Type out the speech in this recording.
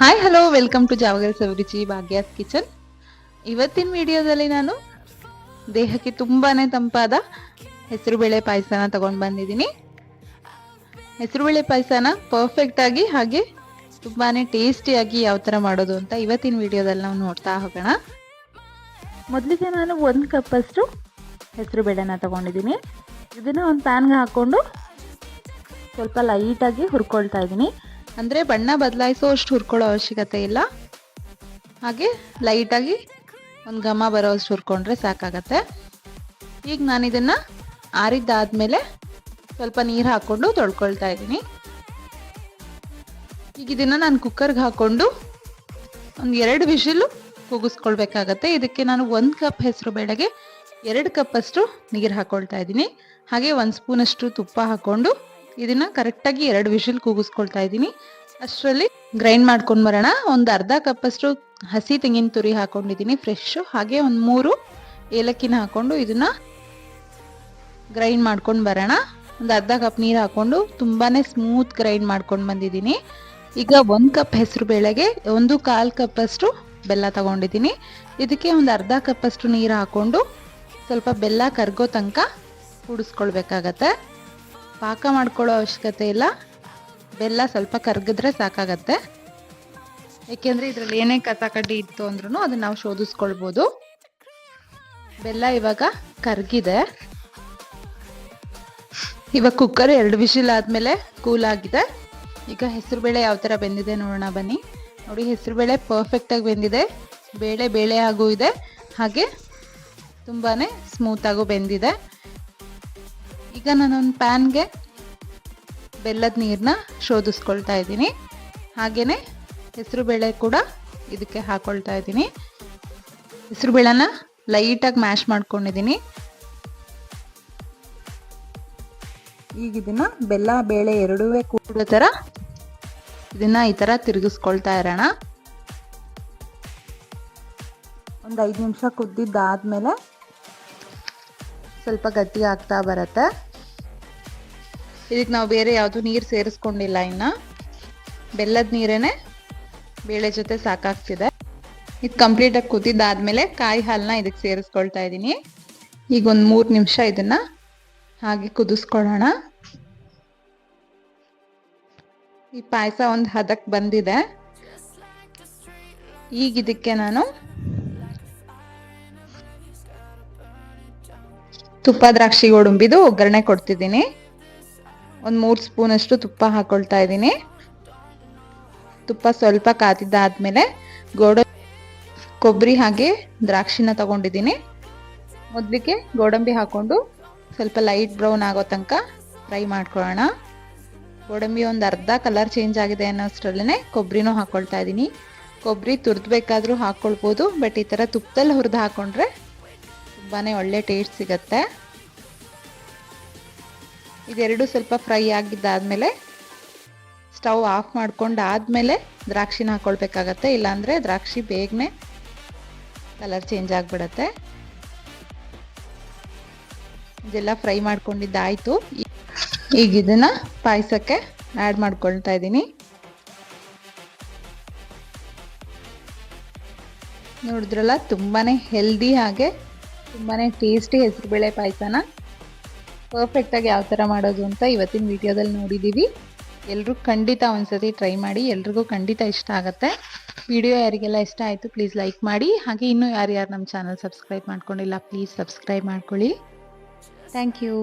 Hi hello welcome to Javagal Savaruchi Bhagya's kitchen ಇವತ್ತಿನ ವಿಡಿಯೋದಲ್ಲಿ ನಾನು ದೇಹಕ್ಕೆ ತುಂಬಾನೇ ತಂಪಾದ ಹೆಸರುಬೇಳೆ ಪಾಯಸನ ತಗೊಂಡು ಬಂದಿದ್ದೀನಿ. ಹೆಸರುಬೇಳೆ ಪಾಯಸನ ಪರ್ಫೆಕ್ಟ್ ಆಗಿ ಹಾಗೆ ತುಂಬಾನೇ ಟೇಸ್ಟಿಯಾಗಿ ಯಾವ ಥರ ಮಾಡೋದು ಅಂತ ಇವತ್ತಿನ ವಿಡಿಯೋದಲ್ಲಿ ನಾವು ನೋಡ್ತಾ ಹೋಗೋಣ. ಮೊದಲಿಗೆ ನಾನು ಒಂದು ಕಪ್ಪಷ್ಟು ಹೆಸರು ಬೇಳೆನ ತಗೊಂಡಿದ್ದೀನಿ. ಇದನ್ನು ಒಂದು ಪ್ಯಾನ್ಗೆ ಹಾಕ್ಕೊಂಡು ಸ್ವಲ್ಪ ಲೈಟಾಗಿ ಹುರ್ಕೊಳ್ತಾ ಇದ್ದೀನಿ. ಅಂದರೆ ಬಣ್ಣ ಬದಲಾಯಿಸೋ ಅಷ್ಟು ಹುರ್ಕೊಳ್ಳೋ ಅವಶ್ಯಕತೆ ಇಲ್ಲ. ಹಾಗೆ ಲೈಟಾಗಿ ಒಂದು ಘಮ ಬರೋ ಅಷ್ಟು ಹುರ್ಕೊಂಡ್ರೆ ಸಾಕಾಗತ್ತೆ. ಈಗ ನಾನು ಇದನ್ನು ಆರಿದ್ದಾದ್ಮೇಲೆ ಸ್ವಲ್ಪ ನೀರು ಹಾಕ್ಕೊಂಡು ತೊಳ್ಕೊಳ್ತಾ ಇದ್ದೀನಿ. ಈಗ ಇದನ್ನು ನಾನು ಕುಕ್ಕರ್ಗೆ ಹಾಕ್ಕೊಂಡು ಒಂದು ಎರಡು ವಿಷಿಲು ಕೂಗಿಸ್ಕೊಳ್ಬೇಕಾಗತ್ತೆ. ಇದಕ್ಕೆ ನಾನು ಒಂದು ಕಪ್ ಹೆಸರು ಬೇಳೆಗೆ ಎರಡು ಕಪ್ಪಷ್ಟು ನೀರು ಹಾಕ್ಕೊಳ್ತಾ ಇದ್ದೀನಿ. ಹಾಗೆ ಒಂದು ಸ್ಪೂನಷ್ಟು ತುಪ್ಪ ಹಾಕ್ಕೊಂಡು ಇದನ್ನ ಕರೆಕ್ಟಾಗಿ ಎರಡು ವಿಷಲ್ ಕೂಗಿಸ್ಕೊಳ್ತಾ ಇದ್ದೀನಿ. ಅಷ್ಟರಲ್ಲಿ ಗ್ರೈಂಡ್ ಮಾಡ್ಕೊಂಡು ಬರೋಣ. ಒಂದು ಅರ್ಧ ಕಪ್ಪಷ್ಟು ಹಸಿ ತೆಂಗಿನ ತುರಿ ಹಾಕೊಂಡಿದ್ದೀನಿ ಫ್ರೆಶ್ ಹಾಗೆ ಒಂದು ಮೂರು ಏಲಕ್ಕಿನ ಹಾಕೊಂಡು ಇದನ್ನ ಗ್ರೈಂಡ್ ಮಾಡ್ಕೊಂಡು ಬರೋಣ. ಒಂದು ಅರ್ಧ ಕಪ್ ನೀರು ಹಾಕೊಂಡು ತುಂಬಾನೇ ಸ್ಮೂತ್ ಗ್ರೈಂಡ್ ಮಾಡ್ಕೊಂಡು ಬಂದಿದ್ದೀನಿ. ಈಗ ಒಂದು ಕಪ್ ಹೆಸರು ಬೇಳೆಗೆ ಒಂದು ಕಾಲು ಕಪ್ಪಷ್ಟು ಬೆಲ್ಲ ತಗೊಂಡಿದ್ದೀನಿ. ಇದಕ್ಕೆ ಒಂದು ಅರ್ಧ ಕಪ್ಪಷ್ಟು ನೀರು ಹಾಕೊಂಡು ಸ್ವಲ್ಪ ಬೆಲ್ಲ ಕರ್ಗೋ ತನಕ ಕುಡಿಸ್ಕೊಳ್ಬೇಕಾಗತ್ತೆ. ಪಾಕ ಮಾಡ್ಕೊಳ್ಳೋ ಅವಶ್ಯಕತೆ ಇಲ್ಲ. ಬೆಲ್ಲ ಸ್ವಲ್ಪ ಕರ್ಗಿದ್ರೆ ಸಾಕಾಗತ್ತೆ. ಏಕೆಂದರೆ ಇದರಲ್ಲಿ ಏನೇ ಕಸ ಕಡ್ಡಿ ಇತ್ತು ಅಂದ್ರೂ ಅದನ್ನ ನಾವು ಶೋಧಿಸ್ಕೊಳ್ಬೋದು. ಬೆಲ್ಲ ಇವಾಗ ಕರ್ಗಿದೆ. ಇವಾಗ ಕುಕ್ಕರ್ ಎರಡು ವಿಶಿಲ್ ಆದಮೇಲೆ ಕೂಲ್ ಆಗಿದೆ. ಈಗ ಹೆಸರುಬೇಳೆ ಯಾವ ಥರ ಬೆಂದಿದೆ ನೋಡೋಣ ಬನ್ನಿ. ನೋಡಿ ಹೆಸರುಬೇಳೆ ಪರ್ಫೆಕ್ಟಾಗಿ ಬೆಂದಿದೆ. ಬೇಳೆ ಬೇಳೆ ಆಗೂ ಇದೆ. ಹಾಗೆ ತುಂಬಾ ಸ್ಮೂತಾಗೂ ಬೆಂದಿದೆ. ಈಗ ನಾನೊಂದು ಪ್ಯಾನ್ಗೆ ಬೆಲ್ಲದ ನೀರನ್ನ ಶೋಧಿಸ್ಕೊಳ್ತಾ ಇದ್ದೀನಿ. ಹಾಗೆಯೇ ಹೆಸರುಬೇಳೆ ಕೂಡ ಇದಕ್ಕೆ ಹಾಕೊಳ್ತಾ ಇದ್ದೀನಿ. ಹೆಸರುಬೇಳೆನ ಲೈಟಾಗಿ ಮ್ಯಾಶ್ ಮಾಡ್ಕೊಂಡಿದ್ದೀನಿ. ಈಗ ಇದನ್ನ ಬೆಲ್ಲ, ಬೇಳೆ ಎರಡೂ ಕೂಡ ಥರ ಇದನ್ನ ಈ ಥರ ತಿರುಗಿಸ್ಕೊಳ್ತಾ ಇರೋಣ. ಒಂದು ಐದು ನಿಮಿಷ ಕುದ್ದಿದ್ದಾದ್ಮೇಲೆ ಸ್ವಲ್ಪ ಗಟ್ಟಿ ಆಗ್ತಾ ಬರುತ್ತೆ. ಇದಕ್ಕೆ ನಾವು ಬೇರೆ ಯಾವುದು ನೀರು ಸೇರಿಸ್ಕೊಂಡಿಲ್ಲ ಇನ್ನು. ಬೆಲ್ಲದ ನೀರೇನೆ ಬೇಳೆ ಜೊತೆ ಸಾಕಾಗ್ತಿದೆ. ಇದು ಕಂಪ್ಲೀಟಾಗಿ ಕುದ್ದಿದ್ದಾದ್ಮೇಲೆ ಕಾಯಿ ಹಾಲನ್ನ ಇದಕ್ಕೆ ಸೇರಿಸ್ಕೊಳ್ತಾ ಇದ್ದೀನಿ ಈಗ ಒಂದು ಮೂರು ನಿಮಿಷ ಇದನ್ನ ಹಾಗೆ ಕುದಿಸ್ಕೊಳ್ಳೋಣ. ಈ ಪಾಯಸ ಒಂದು ಹದಕ್ಕೆ ಬಂದಿದೆ. ಈಗ ಇದಕ್ಕೆ ನಾನು ತುಪ್ಪ ದ್ರಾಕ್ಷಿ ಗೋಡಂಬಿದು ಒಗ್ಗರಣೆ ಕೊಡ್ತಿದ್ದೀನಿ. ಒಂದು ಮೂರು ಸ್ಪೂನಷ್ಟು ತುಪ್ಪ ಹಾಕೊಳ್ತಾ ಇದ್ದೀನಿ. ತುಪ್ಪ ಸ್ವಲ್ಪ ಕಾದಿದ್ದಾದಮೇಲೆ ಗೋಡ, ಕೊಬ್ಬರಿ ಹಾಗೆ ದ್ರಾಕ್ಷಿನ ತಗೊಂಡಿದ್ದೀನಿ. ಮೊದಲಿಗೆ ಗೋಡಂಬಿ ಹಾಕೊಂಡು ಸ್ವಲ್ಪ ಲೈಟ್ ಬ್ರೌನ್ ಆಗೋ ತನಕ ಫ್ರೈ ಮಾಡ್ಕೊಳ್ಳೋಣ. ಗೋಡಂಬಿ ಒಂದು ಅರ್ಧ ಕಲರ್ ಚೇಂಜ್ ಆಗಿದೆ ಅನ್ನೋಷ್ಟರಲ್ಲೇ ಕೊಬ್ಬರಿನೂ ಹಾಕ್ಕೊಳ್ತಾ ಇದ್ದೀನಿ. ಕೊಬ್ಬರಿ ತುರಿದ್ಬೇಕಾದ್ರೂ ಹಾಕ್ಕೊಳ್ಬೋದು ಬಟ್ ಈ ಥರ ತುಪ್ಪದಲ್ಲಿ ಹುರಿದು ಹಾಕ್ಕೊಂಡ್ರೆ ತುಂಬಾ ಒಳ್ಳೆ ಟೇಸ್ಟ್ ಸಿಗತ್ತೆ. ಇದೆರಡು ಸ್ವಲ್ಪ ಫ್ರೈ ಆಗಿದ್ದಾದಮೇಲೆ ಸ್ಟವ್ ಆಫ್ ಮಾಡ್ಕೊಂಡು ಆದಮೇಲೆ ದ್ರಾಕ್ಷಿನ ಹಾಕ್ಕೊಳ್ಬೇಕಾಗತ್ತೆ ಇಲ್ಲಾಂದರೆ ದ್ರಾಕ್ಷಿ ಬೇಗನೆ ಕಲರ್ ಚೇಂಜ್ ಆಗಿಬಿಡತ್ತೆ. ಇದೆಲ್ಲ ಫ್ರೈ ಮಾಡ್ಕೊಂಡಿದ್ದಾಯಿತು. ಈಗ ಇದನ್ನು ಪಾಯಸಕ್ಕೆ ಆ್ಯಡ್ ಮಾಡ್ಕೊಳ್ತಾ ಇದ್ದೀನಿ. ನೋಡಿದ್ರಲ್ಲ ತುಂಬಾ ಹೆಲ್ದಿ ಹಾಗೆ ತುಂಬಾ ಟೇಸ್ಟಿ ಹೆಸರುಬೇಳೆ ಪಾಯಸನ. ಪರ್ಫೆಕ್ಟಾಗಿ ಯಾವ ಥರ ಮಾಡೋದು ಅಂತ ಇವತ್ತಿನ ವಿಡಿಯೋದಲ್ಲಿ ನೋಡಿದ್ದೀವಿ ಎಲ್ಲರೂ ಖಂಡಿತ ಒಂದ್ಸತಿ ಟ್ರೈ ಮಾಡಿ, ಎಲ್ರಿಗೂ ಖಂಡಿತ ಇಷ್ಟ ಆಗುತ್ತೆ. ವಿಡಿಯೋ ಯಾರಿಗೆಲ್ಲ ಇಷ್ಟ ಆಯಿತು ಪ್ಲೀಸ್ ಲೈಕ್ ಮಾಡಿ. ಹಾಗೆ ಇನ್ನೂ ಯಾರ್ಯಾರು ನಮ್ಮ ಚಾನಲ್ ಸಬ್ಸ್ಕ್ರೈಬ್ ಮಾಡ್ಕೊಂಡಿಲ್ಲ ಪ್ಲೀಸ್ ಸಬ್ಸ್ಕ್ರೈಬ್ ಮಾಡ್ಕೊಳ್ಳಿ. Thank you